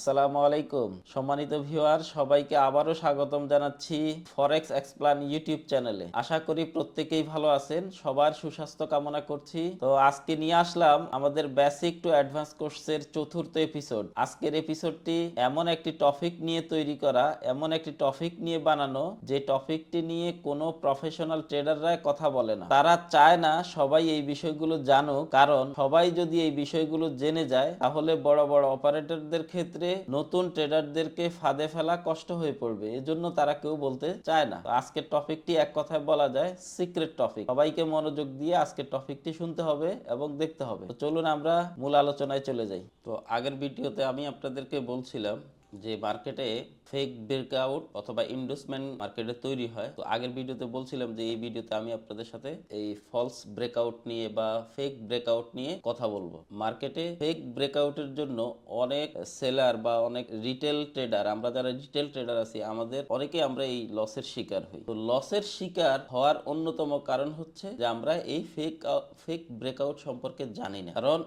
আসসালামু আলাইকুম। সম্মানিত ভিউয়ার, সবাইকে আবারও স্বাগতম জানাচ্ছি ফরেক্স এক্সপ্লান ইউটিউব চ্যানেলে। আশা করি প্রত্যেকেই ভালো আছেন, সবার সুস্বাস্থ্য কামনা করছি। তো আজকে নিয়ে আসলাম আমাদের বেসিক টু অ্যাডভান্স কোর্সের চতুর্থ এপিসোড আজকের এপিসোডটি এমন একটি টপিক নিয়ে তৈরি করা, এমন একটি টপিক নিয়ে বানানো, যে টপিকটি নিয়ে কোনো প্রফেশনাল ট্রেডাররা কথা বলে না। তারা চায় না সবাই এই বিষয়গুলো জানুক, কারণ সবাই যদি এই বিষয়গুলো জেনে যায়, তাহলে বড় বড় অপারেটরদের ক্ষেত্রে নতুন ট্রেডারদেরকে ফাঁদে ফেলা কষ্ট হয়ে পড়বে। এজন্য তারা কেউ বলতে চায় না। আজকের টপিকটি এক কথায় বলা যায় সিক্রেট টপিক সবাইকে মনোযোগ দিয়ে আজকের টপিকটি শুনতে হবে এবং দেখতে হবে। তো চলুন আমরা মূল আলোচনায় চলে যাই। তো আগের ভিডিওতে আমি আপনাদেরকে বলছিলাম যে মার্কেটে ফেক ব্রেকআউট অথবা ইনভেস্টমেন্ট মার্কেটে তৈরি হয়। তো আগের ভিডিওতে বলছিলাম যে এই ভিডিওতে আমি আপনাদের সাথে এই ফলস ব্রেকআউট নিয়ে বা ফেক ব্রেকআউট নিয়ে কথা বলব। মার্কেটে ফেক ব্রেকআউটের জন্য অনেক সেলার বা অনেক রিটেল ট্রেডার আমরা যারা রিটেল ট্রেডার আছি, আমাদের অনেকে আমরা এই লসের শিকার হই। তো লসের শিকার হওয়ার অন্যতম কারণ হচ্ছে যে আমরা এই ফেক ফেক ব্রেকআউট সম্পর্কে জানি না। কারণ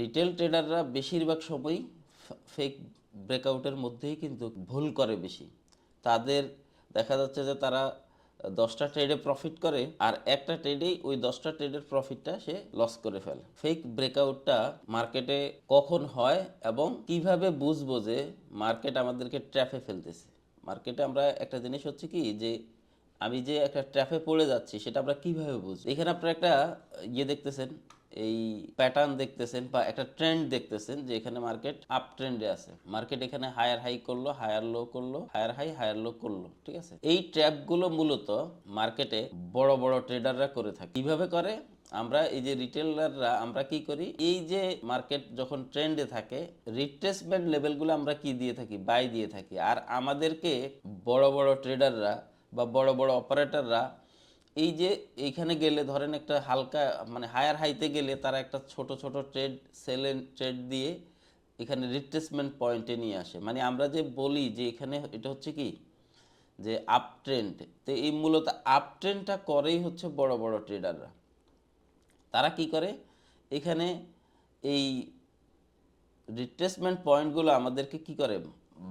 রিটেল ট্রেডাররা বেশিরভাগ সময়ই ফেক ব্রেকআউটের মধ্যেই কিন্তু ভুল করে বেশি। তাদের দেখা যাচ্ছে যে তারা দশটা ট্রেডে প্রফিট করে আর একটা ট্রেডেই ওই দশটা ট্রেডের প্রফিটটা সে লস করে ফেলে। ফেক ব্রেকআউটটা মার্কেটে কখন হয় এবং কীভাবে বুঝব যে মার্কেট আমাদেরকে ট্র্যাফে ফেলতেছে? মার্কেটে আমরা একটা জিনিস হচ্ছে কি যে আমি যে একটা ট্র্যাফে পড়ে যাচ্ছি সেটা আমরা কীভাবে বুঝব? এখানে আপনারা একটা ইয়ে দেখতেছেন এই প্যাটার্ন দেখতেছেন বা একটা ট্রেন্ড দেখতেছেন যে এখানে মার্কেট আপ ট্রেন্ডে আছে। মার্কেট এখানে হায়ার হাই করল হায়ার লো করল হায়ার হাই হায়ার লো করল, ঠিক আছে? এই ট্র্যাপগুলো মূলত মার্কেটে বড় বড় ট্রেডাররা করে থাকে। কীভাবে করে? আমরা এই যে রিটেলাররা আমরা কি করি? এই যে মার্কেট যখন ট্রেন্ডে থাকে রিট্রেসমেন্ট লেভেলগুলো আমরা কি দিয়ে থাকি? বাই দিয়ে থাকি। আর আমাদেরকে বড় বড় ট্রেডাররা বা বড় বড় অপারেটররা এই যে এইখানে গেলে ধরেন একটা হালকা মানে হায়ার হাইতে গেলে তারা একটা ছোট ছোট ট্রেড সেল ট্রেড দিয়ে এখানে রিট্রেসমেন্ট পয়েন্টে নিয়ে আসে। মানে আমরা যে বলি যে এখানে এটা হচ্ছে কি? যে আপ ট্রেন্ড তো এই মূলত আপ ট্রেন্ডটা করেই হচ্ছে বড় বড় ট্রেডাররা তারা কি করে? এখানে এই রিট্রেসমেন্ট পয়েন্টগুলো আমাদেরকে কি করে?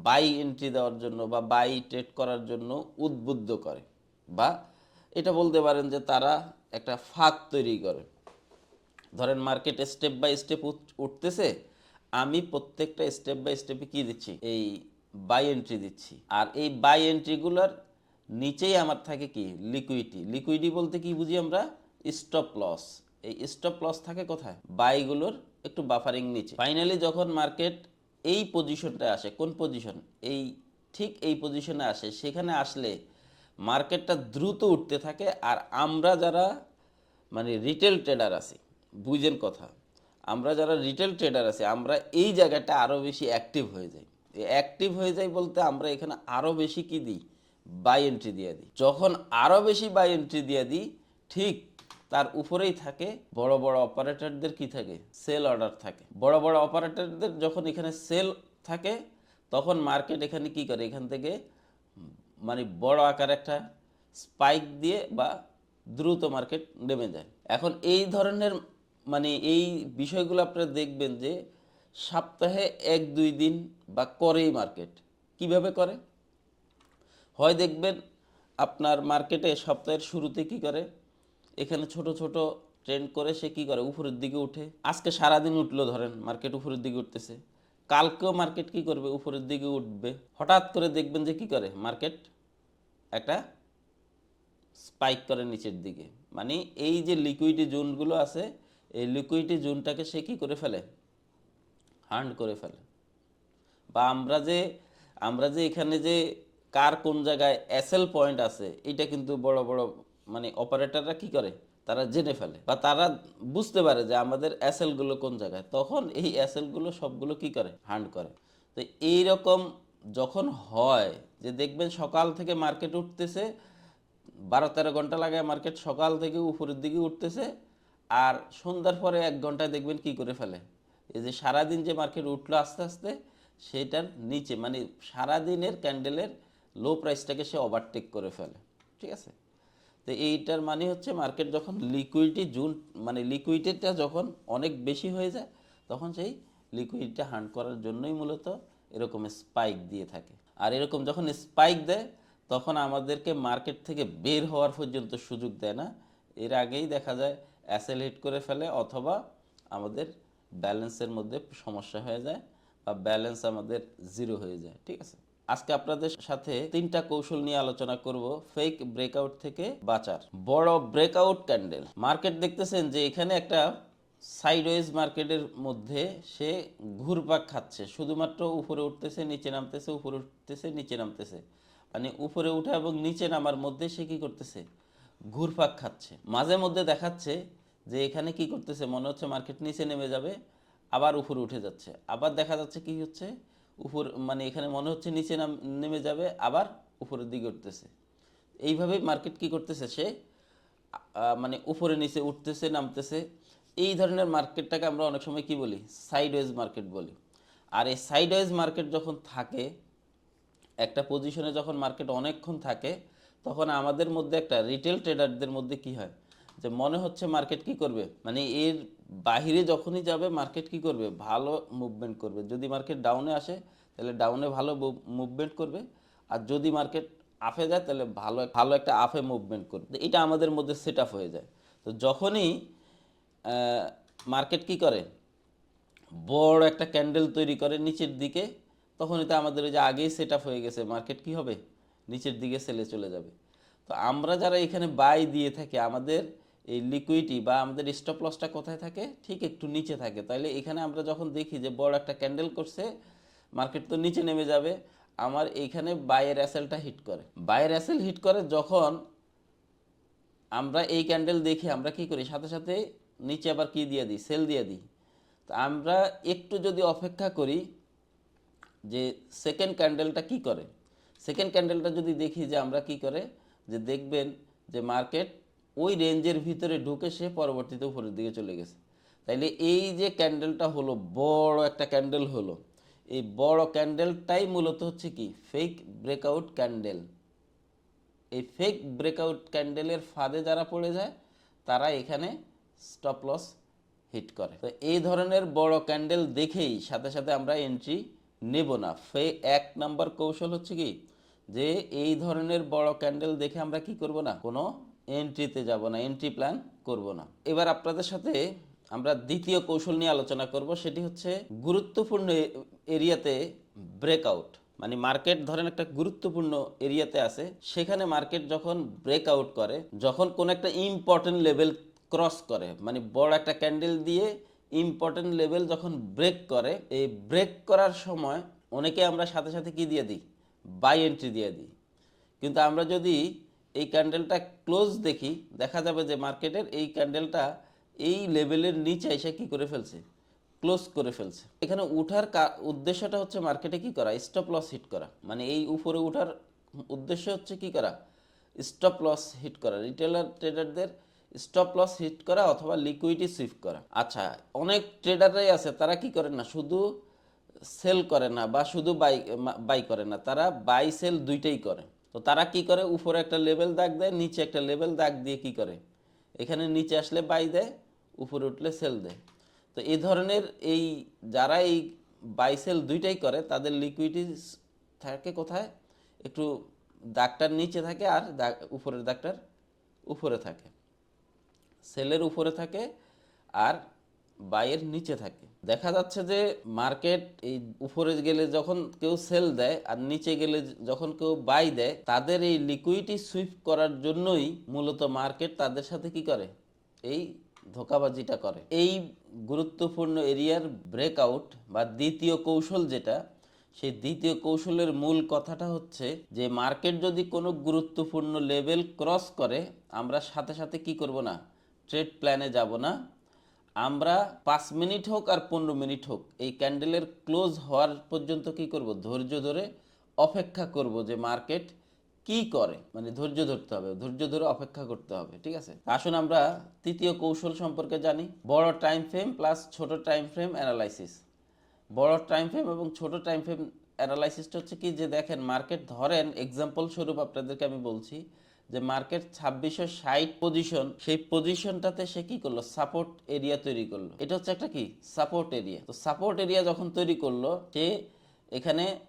বাই এন্ট্রি দেওয়ার জন্য বা বাই ট্রেড করার জন্য উদ্বুদ্ধ করে বা এটা বলতে পারেন যে তারা একটা ফাঁক তৈরি করে। ধরেন মার্কেট স্টেপ বাই স্টেপ উঠতেছে, আমি প্রত্যেকটা স্টেপ বাই স্টেপে কি দিচ্ছি? এই বাই এন্ট্রি দিচ্ছি। আর এই বাই এন্ট্রিগুলোর নিচেই আমার থাকে কি? লিকুইডিটি লিকুইডিটি বলতে কি বুঝি আমরা? Stop loss. এই স্টপ লস থাকে কোথায়? বাইগুলোর একটু বাফারিং নিচে। ফাইনালি যখন মার্কেট এই পজিশনটা আসে, কোন পজিশন? এই ঠিক এই পজিশনে আসে, সেখানে আসলে মার্কেটটা দ্রুত উঠতে থাকে আর আমরা যারা মানে রিটেল ট্রেডার আছি, বুঝেন কথা, আমরা যারা রিটেল ট্রেডার আছি, আমরা এই জায়গাটা আরও বেশি অ্যাক্টিভ হয়ে যাই। অ্যাক্টিভ হয়ে যাই বলতে আমরা এখানে আরও বেশি কি দিই? বাই এন্ট্রি দিয়ে দিই। যখন আরও বেশি বাই এন্ট্রি দিয়ে দিই, ঠিক তার উপরেই থাকে বড় বড় অপারেটরদের কি থাকে? সেল অর্ডার থাকে। বড় বড় অপারেটরদের যখন এখানে সেল থাকে, তখন মার্কেট এখানে কি করে? এখান থেকে মানে বড় আকার একটা স্পাইক দিয়ে বা দ্রুত মার্কেট নেমে যায়। এখন এই ধরনের মানে এই বিষয়গুলো আপনারা দেখবেন যে সপ্তাহে এক, দুই দিন বা করেই মার্কেট কীভাবে করে? হয় দেখবেন আপনার মার্কেটে সপ্তাহের শুরুতে কি করে? এখানে ছোট ছোট ট্রেন্ড করে সে কি করে? উপরের দিকে উঠে। আজকে সারাদিন উঠল ধরেন মার্কেট উপরের দিকে উঠতেছে। কালকেও মার্কেট কি করবে? উপরের দিকে উঠবে। হঠাৎ করে দেখবেন যে কি করে? মার্কেট একটা স্পাইক করে নিচের দিকে। মানে এই যে লিকুইডি জোনগুলো আছে, এই লিকুইডি জোনটাকে সে কি করে ফেলে? হান্ড করে ফেলে। বা আমরা যে আমরা যে এখানে যে কার কোন জায়গায় এসএল পয়েন্ট আছে, এটা কিন্তু বড় বড় মানে অপারেটররা কি করে? তারা জেনে ফেলে বা তারা বুঝতে পারে যে আমাদের অ্যাসেলগুলো কোন জায়গায়। তখন এই অ্যাসেলগুলো সবগুলো কি করে? হান্ড করে। তো এই রকম যখন হয় যে দেখবেন সকাল থেকে মার্কেট উঠতেছে, বারো তেরো ঘণ্টা লাগে মার্কেট সকাল থেকে উপরের দিকে উঠতেছে আর সন্ধ্যার পরে এক ঘন্টায় দেখবেন কি করে ফেলে? এই যে সারাদিন যে মার্কেট উঠল আস্তে আস্তে, সেটার নিচে মানে সারাদিনের ক্যান্ডেলের লো প্রাইসটাকে সে ওভারটেক করে ফেলে। ঠিক আছে? তো এইটার মানে হচ্ছে মার্কেট যখন লিকুইডিটি জুন মানে লিকুইডিটিটা যখন অনেক বেশি হয়ে যায়, তখন সেই লিকুইডিটি হান্ড করার জন্যই মূলত এরকম স্পাইক দিয়ে থাকে। আর এরকম যখন স্পাইক দেয়, তখন আমাদেরকে মার্কেট থেকে বের হওয়ার পর্যন্ত সুযোগ দেয় না। এর আগেই দেখা যায় অ্যাসেল হিট করে ফেলে অথবা আমাদের ব্যালেন্সের মধ্যে সমস্যা হয়ে যায় বা ব্যালেন্স আমাদের জিরো হয়ে যায়, ঠিক আছে? আজকে আপনাদের সাথে তিনটা কৌশল নিয়ে আলোচনা করব ফেক ব্রেকআউট থেকে বাঁচার। বড় ব্রেকআউট ক্যান্ডেল মার্কেট দেখতেছেন যে এখানে একটা সাইডওয়েজ মার্কেটের মধ্যে সে ঘুরপাক খাচ্ছে। শুধুমাত্র উপরে উঠতেছে, নিচে নামতেছে, উপরে উঠতেছে, নিচে নামতেছে। মানে উপরে উঠা এবং নিচে নামার মধ্যে সে কি করতেছে? ঘুরপাক খাচ্ছে। মাঝে মধ্যে দেখাচ্ছে যে এখানে কি করতেছে? মনে হচ্ছে মার্কেট নিচে নেমে যাবে, আবার উপরে উঠে যাচ্ছে। আবার দেখা যাচ্ছে কি হচ্ছে? উপর মানে এখানে মনে হচ্ছে নিচে নাম নেমে যাবে, আবার উপরের দিকে উঠতেছে। এইভাবে মার্কেট কি করতেছে? সে মানে উপরে নিচে উঠতেছে, নামতেছে। এই ধরনের মার্কেটটাকে আমরা অনেক সময় কি বলি? সাইডওয়েজ মার্কেট বলি। আর এই সাইডওয়েজ মার্কেট যখন থাকে, একটা পজিশনে যখন মার্কেট অনেকক্ষণ থাকে, তখন আমাদের মধ্যে একটা রিটেল ট্রেডারদের মধ্যে কি হয়? যে মনে হচ্ছে মার্কেট কি করবে? মানে এর বাহিরে যখনই যাবে মার্কেট কি করবে? ভালো মুভমেন্ট করবে। যদি মার্কেট ডাউনে আসে, তাহলে ডাউনে ভালো মুভমেন্ট করবে। আর যদি মার্কেট আপে যায়, তাহলে ভালো ভালো একটা আপে মুভমেন্ট করবে। এটা আমাদের মধ্যে সেট আপ হয়ে যায়। তো যখনই মার্কেট কি করে? বড় একটা ক্যান্ডেল তৈরি করে নিচের দিকে তখন এটা আমাদের ওই যে আগেই সেট আপ হয়ে গেছে। মার্কেট কি হবে? নিচের দিকে সেলে চলে যাবে। তো আমরা যারা এখানে বাই দিয়ে থাকি, আমাদের এই লিকুইডি বা আমাদের স্টপ লসটা কোথায় থাকে? ঠিক একটু নিচে থাকে। তাহলে এখানে আমরা যখন দেখি যে বড় একটা ক্যান্ডেল করছে মার্কেট তো নিচে নেমে যাবে। আমার এইখানে বাইয়ের অ্যাসেলটা হিট করে। বাইয়ের অ্যাসেল হিট করে যখন আমরা এই ক্যান্ডেল দেখে, আমরা কি করি? সাথে সাথে নিচে আবার কি দিয়ে দিই? সেল দিয়ে দিই। তো আমরা একটু যদি অপেক্ষা করি যে সেকেন্ড ক্যান্ডেলটা কি করে? সেকেন্ড ক্যান্ডেলটা যদি দেখি যে আমরা কি করে? যে দেখবেন যে মার্কেট ওই রেঞ্জের ভিতরে ঢুকে সে পরবর্তীতে উপরের দিকে চলে গেছে। তাইলে এই যে ক্যান্ডেলটা হলো, বড় একটা ক্যান্ডেল হলো, এই বড় ক্যান্ডেলটাই মূলত হচ্ছে কি? ফেক ব্রেকআউট ক্যান্ডেল এই ফেক ব্রেকআউট ক্যান্ডেলের ফাঁদে যারা পড়ে যায়, তারা এখানে স্টপ লস হিট করে। তো এই ধরনের বড় ক্যান্ডেল দেখেই সাথে সাথে আমরা এন্ট্রি নেব না। ফে, এক নাম্বার কৌশল হচ্ছে কি? যে এই ধরনের বড় ক্যান্ডেল দেখে আমরা কি করব না? কোনো এন্ট্রিতে যাব না এন্ট্রি প্ল্যান করব না। এবার আপনাদের সাথে আমরা দ্বিতীয় কৌশল নিয়ে আলোচনা করব, সেটি হচ্ছে গুরুত্বপূর্ণ এরিয়াতে ব্রেকআউট মানে মার্কেট ধরেন একটা গুরুত্বপূর্ণ এরিয়াতে আছে, সেখানে মার্কেট যখন ব্রেকআউট করে, যখন কোন একটা ইম্পর্টেন্ট লেভেল ক্রস করে মানে বড় একটা ক্যান্ডেল দিয়ে ইম্পর্টেন্ট লেভেল যখন ব্রেক করে, এই ব্রেক করার সময় অনেকে আমরা সাথে সাথে কি দিয়ে দিই? বাই এন্ট্রি দিয়ে দিই। কিন্তু আমরা যদি এই ক্যান্ডেলটা ক্লোজ দেখি, দেখা যাবে যে মার্কেটের এই ক্যান্ডেলটা এই লেভেলের নিচে এসে কি করে ফেলছে? ক্লোজ করে ফেলছে। এখানে উঠার উদ্দেশ্যটা হচ্ছে মার্কেটে কি করা? স্টপ লস হিট করা। মানে এই উপরে উঠার উদ্দেশ্য হচ্ছে কি করা? স্টপ লস হিট করা। রিটেলার ট্রেডারদের স্টপ লস হিট করা অথবা লিকুইডিটি সুইফট করা। আচ্ছা অনেক ট্রেডাররাই আছে, তারা কি করে না? শুধু সেল করে না বা শুধু বাই বাই করে না। তারা বাই সেল দুইটাই করে। তো তারা কি করে? উপরে একটা লেভেল দাগ দেয়, নিচে একটা লেভেল দাগ দিয়ে কি করে? এখানে নিচে আসলে বাই দেয়, উপরে উঠলে সেল দেয়। তো এই ধরনের এই যারা এই বাই সেল দুইটাই করে, তাদের লিকুইডিটি থাকে কোথায়? একটু দাগটার নিচে থাকে আর দাগ, উপরের দাগটার উপরে থাকে। সেলের উপরে থাকে আর বাইয়ের নিচে থাকে। দেখা যাচ্ছে যে মার্কেট এই উপরে গেলে যখন কেউ সেল দেয় আর নিচে গেলে যখন কেউ বাই দেয়, তাদের এই লিকুইডিটি সুইপ করার জন্যই মূলত মার্কেট তাদের সাথে কি করে? এই ধোকাবাজিটা করে। এই গুরুত্বপূর্ণ এরিয়ার ব্রেকআউট বা দ্বিতীয় কৌশল যেটা, সেই দ্বিতীয় কৌশলের মূল কথাটা হচ্ছে যে মার্কেট যদি কোনো গুরুত্বপূর্ণ লেভেল ক্রস করে, আমরা সাথে সাথে কি করব না? ট্রেড প্ল্যানে যাব না। আমরা পাঁচ মিনিট হোক আর পনেরো মিনিট হোক, এই ক্যান্ডেলের ক্লোজ হওয়ার পর্যন্ত কি করব? ধৈর্য ধরে অপেক্ষা করব যে মার্কেট কি করে। মানে ধৈর্য ধরতে হবে, ধৈর্য ধরে অপেক্ষা করতে হবে, ঠিক আছে? আসুন আমরা তৃতীয় কৌশল সম্পর্কে জানি। বড় টাইম ফ্রেম প্লাস ছোট টাইম ফ্রেম অ্যানালাইসিস বড় টাইম ফ্রেম এবং ছোট টাইম ফ্রেম অ্যানালাইসিসটা হচ্ছে কি? যে দেখেন, মার্কেট ধরেন এক্সাম্পল স্বরূপ আপনাদেরকে আমি বলছি। যে মার্কেট ছাব্বিশশো ষাট পজিশন সেই পজিশনটাতে সে কি করল? সাপোর্ট এরিয়া তৈরি করল। এটা হচ্ছে একটা কি? সাপোর্ট এরিয়া তো সাপোর্ট এরিয়া যখন তৈরি করল, সে এখানে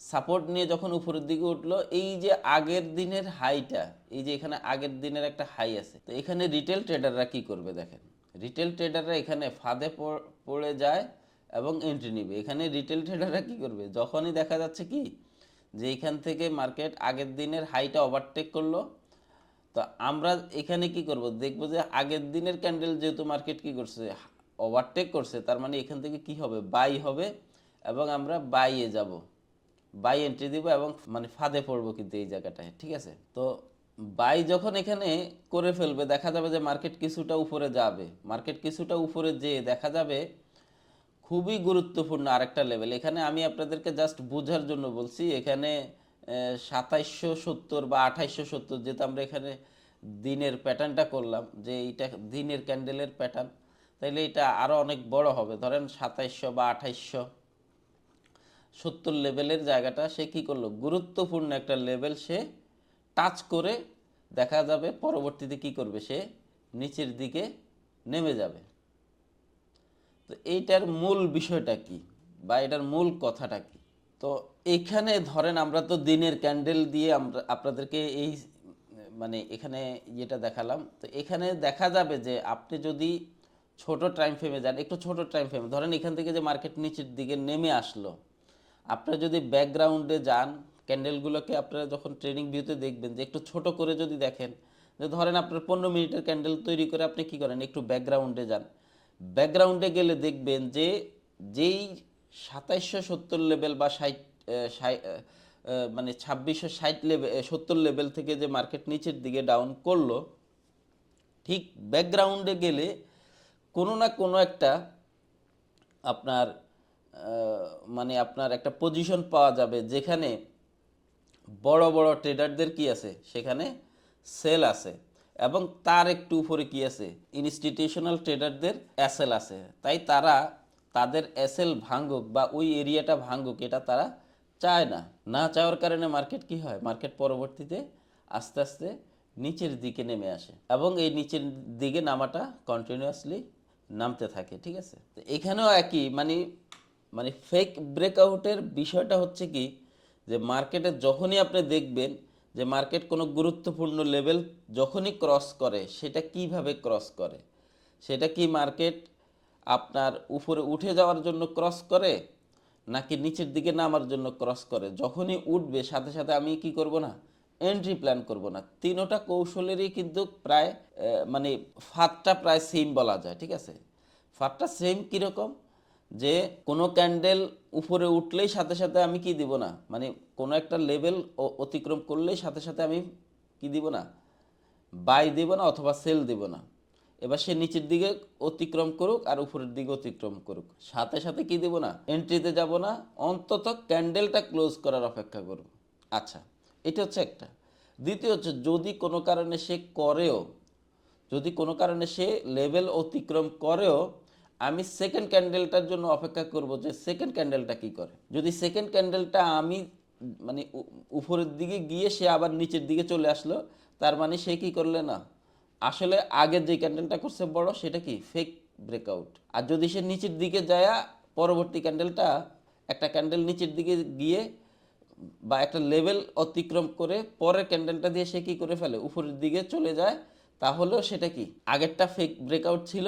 সাপোর্ট নিয়ে যখন উপরের দিকে উঠল, এই যে আগের দিনের হাইটা এই যে এখানে আগের দিনের একটা হাই আছে, তো এখানে রিটেল ট্রেডাররা কি করবে দেখেন? রিটেল ট্রেডাররা এখানে ফাঁদে পড়- যায় এবং এন্ট্রি নিবে। এখানে রিটেল ট্রেডাররা কি করবে? যখনই দেখা যাচ্ছে কি? যে এখান থেকে মার্কেট আগের দিনের হাইটা ওভারটেক করল তো আমরা এখানে কি করব? দেখব যে আগের দিনের ক্যান্ডেল যেহেতু মার্কেট কি করছে ওভারটেক করছে, তার মানে এখান থেকে কি হবে? বাই হবে এবং আমরা বাইয়ে যাব। বাই এন্ট্রি দিব এবং মানে ফাঁদে পড়ব কিন্তু এই জায়গাটায়, ঠিক আছে? তো বাই যখন এখানে করে ফেলবে, দেখা যাবে যে মার্কেট কিছুটা উপরে যাবে। মার্কেট কিছুটা উপরে যেয়ে দেখা যাবে খুবই গুরুত্বপূর্ণ আরেকটা লেভেল এখানে আমি আপনাদেরকে জাস্ট বোঝার জন্য বলছি, এখানে সাতাইশশো সত্তর বা আঠাইশশো সত্তর যেহেতু আমরা এখানে দিনের প্যাটার্নটা করলাম, যে এইটা দিনের ক্যান্ডেলের প্যাটার্ন তাইলে এটা আরও অনেক বড় হবে। ধরেন সাতাইশশো বা আঠাইশশো সত্তর লেভেলের জায়গাটা সে কি করল? গুরুত্বপূর্ণ একটা লেভেল সে টাচ করে দেখা যাবে পরবর্তীতে কি করবে? সে নিচের দিকে নেমে যাবে। তো এইটার মূল বিষয়টা কি? বা এটার মূল কথাটা কি? তো এখানে ধরেন আমরা তো দিনের ক্যান্ডেল দিয়ে আমরা, আপনাদেরকে এই মানে এখানে ইয়েটা দেখালাম। তো এখানে দেখা যাবে যে আপনি যদি ছোট টাইম ফ্রেমে যান, একটু ছোট টাইম ফ্রেমে ধরেন এখান থেকে যে মার্কেট নিচের দিকে নেমে আসলো। আপনারা যদি ব্যাকগ্রাউন্ডে যান ক্যান্ডেলগুলোকে আপনারা যখন ট্রেনিং ভিউতে দেখবেন, যে একটু ছোট করে যদি দেখেন, যে ধরেন আপনার পনেরো মিনিটের ক্যান্ডেল তৈরি করে আপনি কি করেন, একটু ব্যাকগ্রাউন্ডে যান। ব্যাকগ্রাউন্ডে গেলে দেখবেন যে, যেই সাতাইশশো সত্তর লেভেল বা ষাট মানে ছাব্বিশশো ষাট লেভেল সত্তর লেভেল থেকে যে মার্কেট নিচের দিকে ডাউন করল, ঠিক ব্যাকগ্রাউন্ডে গেলে কোনো না কোনো একটা আপনার মানে আপনার একটা পজিশন পাওয়া যাবে যেখানে বড় বড় ট্রেডারদের কি আছে? সেখানে সেল আছে এবং তার একটু উপরে কি আছে? ইনস্টিটিউশনাল ট্রেডারদের অ্যাসেল আছে। তাই তারা তাদের অ্যাসেল ভাঙ্গুক বা ওই এরিয়াটা ভাঙ্গুক, এটা তারা চায় না। না চাওয়ার কারণে মার্কেট কি হয়? মার্কেট পরবর্তীতে আস্তে আস্তে নিচের দিকে নেমে আসে এবং এই নিচের দিকে নামাটা কন্টিনিউয়াসলি নামতে থাকে, ঠিক আছে? তো এখানেও একই মানে মানে ফেক ব্রেকআউটের বিষয়টা হচ্ছে কি যে মার্কেটে যখনই আপনি দেখবেন যে মার্কেট কোনো গুরুত্বপূর্ণ লেভেল যখনই ক্রস করে, সেটা কীভাবে ক্রস করে? সেটা কি মার্কেট আপনার উপরে উঠে যাওয়ার জন্য ক্রস করে নাকি নিচের দিকে নামার জন্য ক্রস করে? যখনই উঠবে, সাথে সাথে আমি কি করব না? এন্ট্রি প্ল্যান করব না। তিনোটা কৌশলেরই কিন্তু প্রায় মানে ফাঁদটা প্রায় সেম বলা যায়, ঠিক আছে? ফাঁদটা সেম কীরকম? যে কোনো ক্যান্ডেল উপরে উঠলেই সাথে সাথে আমি কি দিব না? মানে কোনো একটা লেভেল অতিক্রম করলেই সাথে সাথে আমি কি দিব না? বাই দিব না অথবা সেল দিব না? এবার সে নিচের দিকে অতিক্রম করুক আর উপরের দিকে অতিক্রম করুক। সাথে সাথে কি দিব না? এন্ট্রিতে যাব না, অন্তত ক্যান্ডেলটা ক্লোজ করার অপেক্ষা করব। আচ্ছা এটা হচ্ছে একটা। দ্বিতীয় হচ্ছে, যদি কোনো কারণে সে করেও, যদি কোনো কারণে সে লেভেল অতিক্রম করেও, আমি সেকেন্ড ক্যান্ডেলটার জন্য অপেক্ষা করব যে সেকেন্ড ক্যান্ডেলটা কি করে? যদি সেকেন্ড ক্যান্ডেলটা আমি মানে উপরের দিকে গিয়ে সে আবার নিচের দিকে চলে আসলো, তার মানে সে কি করলে না? আসলে আগের যে ক্যান্ডেলটা করছে বড়, সেটা কি? ফেক ব্রেকআউট আর যদি সে নিচের দিকে যায়, পরবর্তী ক্যান্ডেলটা একটা ক্যান্ডেল নিচের দিকে গিয়ে বা একটা লেভেল অতিক্রম করে পরের ক্যান্ডেলটা দিয়ে সে কি করে ফেলে? উপরের দিকে চলে যায়। তাহলেও সেটা কি? আগেরটা ফেক ব্রেকআউট ছিল,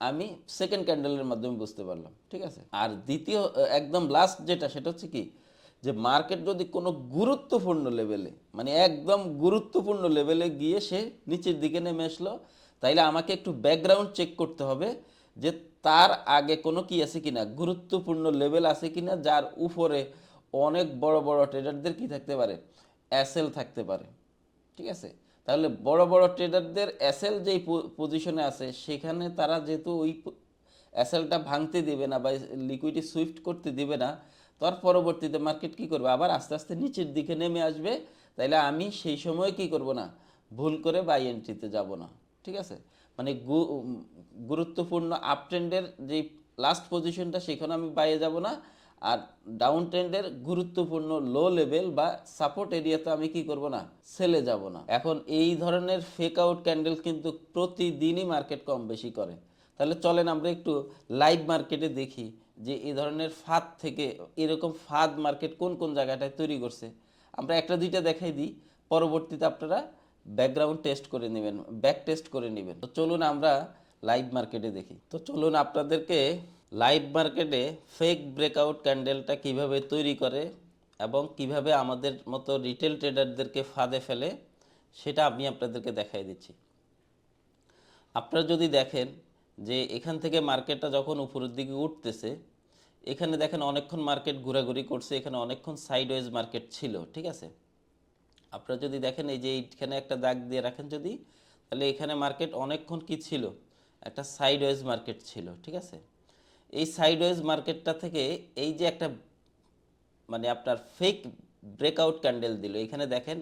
আমি সেকেন্ড ক্যান্ডেলের মাধ্যমে বুঝতে পারলাম। ঠিক আছে? আর দ্বিতীয়, একদম লাস্ট যেটা, সেটা হচ্ছে কি? যে মার্কেট যদি কোনো গুরুত্বপূর্ণ লেভেলে মানে একদম গুরুত্বপূর্ণ লেভেলে গিয়ে সে নিচের দিকে নেমে আসলো, তাইলে আমাকে একটু ব্যাকগ্রাউন্ড চেক করতে হবে যে তার আগে কোনো কি আছে কিনা, গুরুত্বপূর্ণ লেভেল আছে কিনা, যার উপরে অনেক বড় বড় ট্রেডারদের কি থাকতে পারে? অ্যাসেল থাকতে পারে। ঠিক আছে? তাহলে বড় বড় ট্রেডারদের অ্যাসেল যেই পজিশনে আছে, সেখানে তারা যেহেতু ওই অ্যাসেলটা ভাঙতে দিবে না বা লিকুইডি সুইফট করতে দিবে না তার পরবর্তীতে মার্কেট কি করবে? আবার আস্তে আস্তে নিচের দিকে নেমে আসবে। তাইলে আমি সেই সময় কি করব না? ভুল করে বাই এন্ট্রিতে যাব না। ঠিক আছে? মানে গুরুত্বপূর্ণ আপ ট্রেন্ডের যেই লাস্ট পজিশনটা সেখানে আমি বাইরে যাব না। আর ডাউন ট্রেন্ডের গুরুত্বপূর্ণ লো লেভেল বা সাপোর্ট এরিয়াতে আমি কি করব না? সেলে যাব না। এখন এই ধরনের ফেক আউট ক্যান্ডেল কিন্তু প্রতিদিনই মার্কেট কম বেশি করে। তাহলে চলেন আমরা একটু লাইভ মার্কেটে দেখি। যে এই ধরনের ফাঁদ থেকে এরকম ফাঁদ মার্কেট কোন কোন জায়গাটায় তৈরি করছে, আমরা একটা দুইটা দেখাই দিই। পরবর্তীতে আপনারা ব্যাকগ্রাউন্ড টেস্ট করে নেবেন ব্যাক টেস্ট করে নেবেন। তো চলুন আমরা লাইভ মার্কেটে দেখি। তো চলুন আপনাদেরকে লাইভ মার্কেটে ফেক ব্রেকআউট ক্যান্ডেলটা কীভাবে তৈরি করে এবং কীভাবে আমাদের মতো রিটেল ট্রেডারদেরকে ফাঁদে ফেলে, সেটা আমি আপনাদেরকে দেখাই দিচ্ছি। আপনারা যদি দেখেন যে এখান থেকে মার্কেটটা যখন উপরের দিকে উঠতেছে, এখানে দেখেন অনেকক্ষণ মার্কেট ঘোরাঘুরি করছে, এখানে অনেকক্ষণ সাইডওয়েজ মার্কেট ছিল, ঠিক আছে? আপনারা যদি দেখেন এই যে এইখানে একটা দাগ দিয়ে রাখেন যদি, তাহলে এখানে মার্কেট অনেকক্ষণ কি ছিল? একটা সাইডওয়েজ মার্কেট ছিল, ঠিক আছে? এই সাইডওয়েজ মার্কেটটা থেকে এই যে একটা মানে আপনার ফেক ব্রেকআউট ক্যান্ডেল দিল, এখানে দেখেন,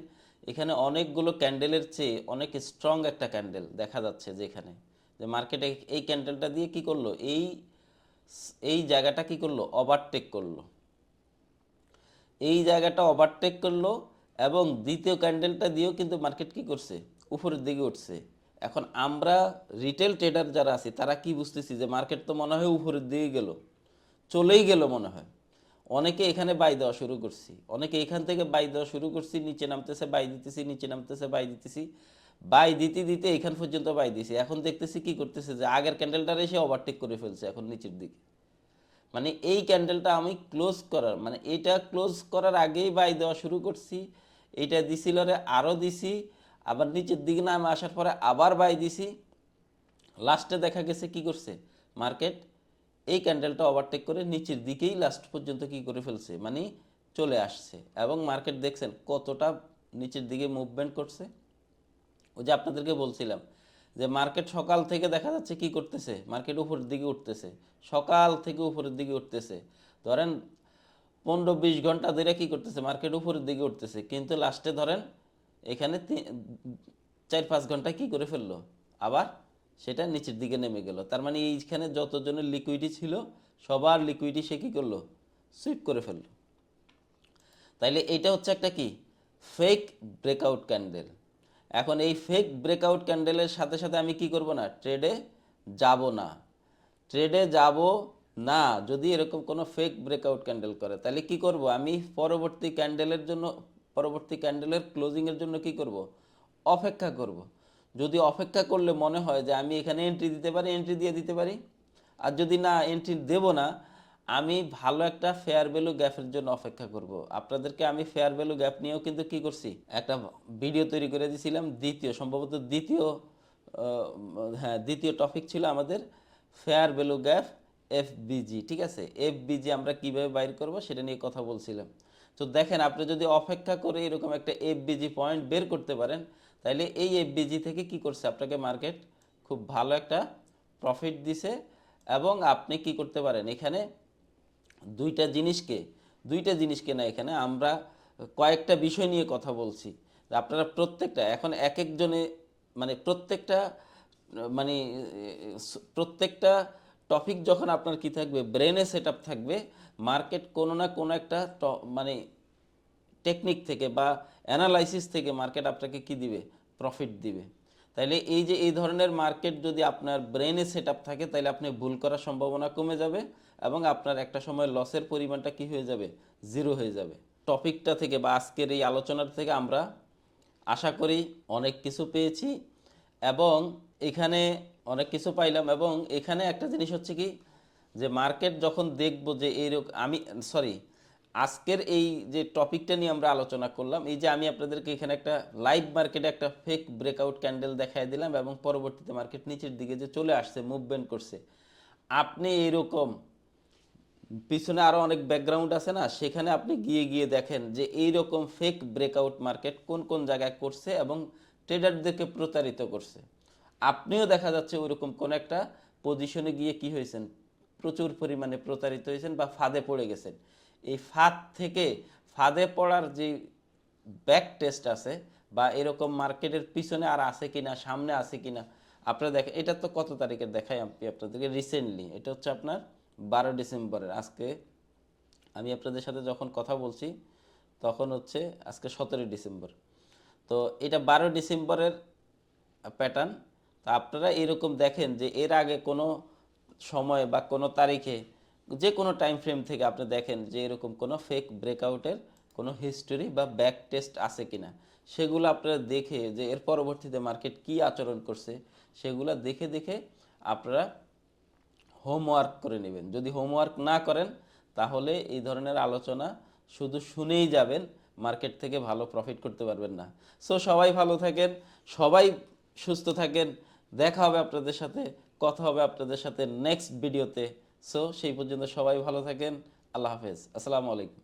এখানে অনেকগুলো ক্যান্ডেলের চেয়ে অনেক স্ট্রং একটা ক্যান্ডেল দেখা যাচ্ছে যে এখানে যে মার্কেটে এই ক্যান্ডেলটা দিয়ে কি করল? এই এই জায়গাটা কি করল? ওভারটেক করল। এই জায়গাটা ওভারটেক করল এবং দ্বিতীয় ক্যান্ডেলটা দিয়েও কিন্তু মার্কেট কি করছে? উপরের দিকে উঠছে। এখন আমরা রিটেল ট্রেডার যারা আছি, তারা কি বুঝতেছি যে মার্কেট তো মনে হয় উপরের দিকে গেল। চলেই গেল মনে হয়। অনেকে এখানে বাই দেওয়া শুরু করছি। অনেকে এখান থেকে বাই দেওয়া শুরু করছি, নিচে নামতেছে বাই দিতেছি, নিচে নামতেছে বাই দিতেছি। বাই দিতে দিতে এখান পর্যন্ত বাই দিছি এখন দেখতেছি কি করতেছে যে আগের ক্যান্ডেলটার এসে ওভারটেক করে ফেলছে এখন নিচের দিকে। মানে এই ক্যান্ডেলটা আমি ক্লোজ করার মানে এটা ক্লোজ করার আগেই বাই দেওয়া শুরু করছি এইটা দিছিল রে আরও দিছি, আবার নিচের দিকে নামে আসার পরে আবার বাই দিছি। লাস্টে দেখা গেছে কি করছে? মার্কেট এই ক্যান্ডেলটা ওভারটেক করে নিচের দিকেই লাস্ট পর্যন্ত কি করে ফেলছে? মানে চলে আসছে। এবং মার্কেট দেখছেন কতটা নিচের দিকে মুভমেন্ট করছে। ওই যে আপনাদেরকে বলছিলাম যে মার্কেট সকাল থেকে দেখা যাচ্ছে কি করতেছে? মার্কেট উপরের দিকে উঠতেছে। সকাল থেকে উপরের দিকে উঠতেছে। ধরেন পনেরো বিশ ঘণ্টা ধরে কি করতেছে? মার্কেট উপরের দিকে উঠতেছে। কিন্তু লাস্টে ধরেন এখানে চার পাঁচ ঘণ্টা কি করে ফেলল? আবার সেটা নিচের দিকে নেমে গেল। তার মানে এইখানে যতজনের লিকুইডি ছিল, সবার লিকুইডি সে কী করল? সুইপ করে ফেলল। তাইলে এটা হচ্ছে একটা কি? ফেক ব্রেকআউট ক্যান্ডেল এখন এই ফেক ব্রেকআউট ক্যান্ডেলের সাথে সাথে আমি কি করব না? ট্রেডে যাব না। ট্রেডে যাব না, যদি এরকম কোনো ফেক ব্রেকআউট ক্যান্ডেল করে, তাহলে কি করব? আমি পরবর্তী ক্যান্ডেলের জন্য, পরবর্তী ক্যান্ডেলের ক্লোজিংয়ের জন্য কি করব? অপেক্ষা করব। যদি অপেক্ষা করলে মনে হয় যে আমি এখানে এন্ট্রি দিতে পারি এন্ট্রি দিয়ে দিতে পারি। আর যদি না এন্ট্রি দেব না আমি ভালো একটা ফেয়ার ভ্যালু গ্যাপের জন্য অপেক্ষা করব। আপনাদেরকে আমি ফেয়ার ভ্যালু গ্যাপ নিয়েও কিন্তু কি করছি? একটা ভিডিও তৈরি করে দিয়েছিলাম। দ্বিতীয়, সম্ভবত দ্বিতীয় হ্যাঁ দ্বিতীয় টপিক ছিল আমাদের ফেয়ার ভ্যালু গ্যাপ এফবিজি ঠিক আছে? এফবিজি আমরা কীভাবে বাইর করব সেটা নিয়ে কথা বলছিলাম। তো দেখেন, আপনি যদি অপেক্ষা করে এরকম একটা এফবিজি পয়েন্ট বের করতে পারেন তাহলে এই এফবিজি থেকে কি করছে? আপনাকে মার্কেট খুব ভালো একটা প্রফিট দিছে এবং আপনি কি করতে পারেন? এখানে দুইটা জিনিসকে দুইটা জিনিসকে না এখানে আমরা কয়েকটা বিষয় নিয়ে কথা বলছি। আপনারা প্রত্যেকটা, এখন এক একজনে মানে প্রত্যেকটা মানে প্রত্যেকটা টপিক যখন আপনার কি থাকবে ব্রেনে সেট থাকবে মার্কেট কোনো না কোনো একটা মানে টেকনিক থেকে বা অ্যানালাইসিস থেকে মার্কেট আপনাকে কি দিবে? প্রফিট দিবে। তাইলে এই যে এই ধরনের মার্কেট যদি আপনার ব্রেনে সেট থাকে তাহলে আপনি ভুল করার সম্ভাবনা কমে যাবে। এবং আপনার একটা সময় লসের পরিমাণটা কি হয়ে যাবে? জিরো হয়ে যাবে। টপিকটা থেকে বা আজকের এই আলোচনার থেকে আমরা আশা করি অনেক কিছু পেয়েছি এবং এখানে অনেক কিছু পাইলাম এবং এখানে একটা জিনিস হচ্ছে কি, যে মার্কেট যখন দেখব যে এইরকম আমি সরি আজকের এই যে টপিকটা নিয়ে আমরা আলোচনা করলাম, এই যে আমি আপনাদেরকে এখানে একটা লাইভ মার্কেটে একটা ফেক ব্রেকআউট ক্যান্ডেল দেখাই দিলাম এবং পরবর্তীতে মার্কেট নিচের দিকে যে চলে আসছে মুভমেন্ট করছে, আপনি এইরকম পিছনে আরও অনেক ব্যাকগ্রাউন্ড আছে না, সেখানে আপনি গিয়ে গিয়ে দেখেন যে এই রকম ফেক ব্রেকআউট মার্কেট কোন কোন জায়গায় করছে এবং ট্রেডারদেরকে প্রতারিত করছে। আপনিও দেখা যাচ্ছে ওইরকম কোন একটা পজিশনে গিয়ে কি হয়েছেন? প্রচুর পরিমাণে প্রতারিত হয়েছেন বা ফাঁদে পড়ে গেছেন। এই ফাঁদ থেকে ফাঁদে পড়ার যে ব্যাক টেস্ট আছে বা এরকম মার্কেটের পিছনে আর আছে কিনা, সামনে আছে কিনা, আপনারা দেখেন, এটা তো কত তারিখের দেখাই আমি আপনাদেরকে রিসেন্টলি এটা হচ্ছে আপনার বারো ডিসেম্বরের, আজকে আমি আপনাদের সাথে যখন কথা বলছি, তখন হচ্ছে আজকে সতেরোই ডিসেম্বর। তো এটা বারো ডিসেম্বরের প্যাটার্ন তা আপনারা এরকম দেখেন যে এর আগে কোনো সময় বা কোনো তারিখে, যে কোনো টাইম ফ্রেম থেকে আপনি দেখেন যে এরকম কোনো ফেক ব্রেকআউটের কোনো হিস্টোরি বা ব্যাক টেস্ট আছে কিনা। সেগুলো আপনারা দেখে যে এর পরবর্তীতে মার্কেট কি আচরণ করছে, সেগুলো দেখে দেখে আপনারা হোমওয়ার্ক করে নেবেন। যদি হোমওয়ার্ক না করেন, তাহলে এই ধরনের আলোচনা শুধু শুনেই যাবেন মার্কেট থেকে ভালো প্রফিট করতে পারবেন না। সো সবাই ভালো থাকেন, সবাই সুস্থ থাকেন, দেখা হবে আপনাদের সাথে, কথা হবে আপনাদের সাথে নেক্সট ভিডিওতে সো সেই পর্যন্ত সবাই ভালো থাকেন, আল্লাহ হাফেজ, আসসালামু আলাইকুম।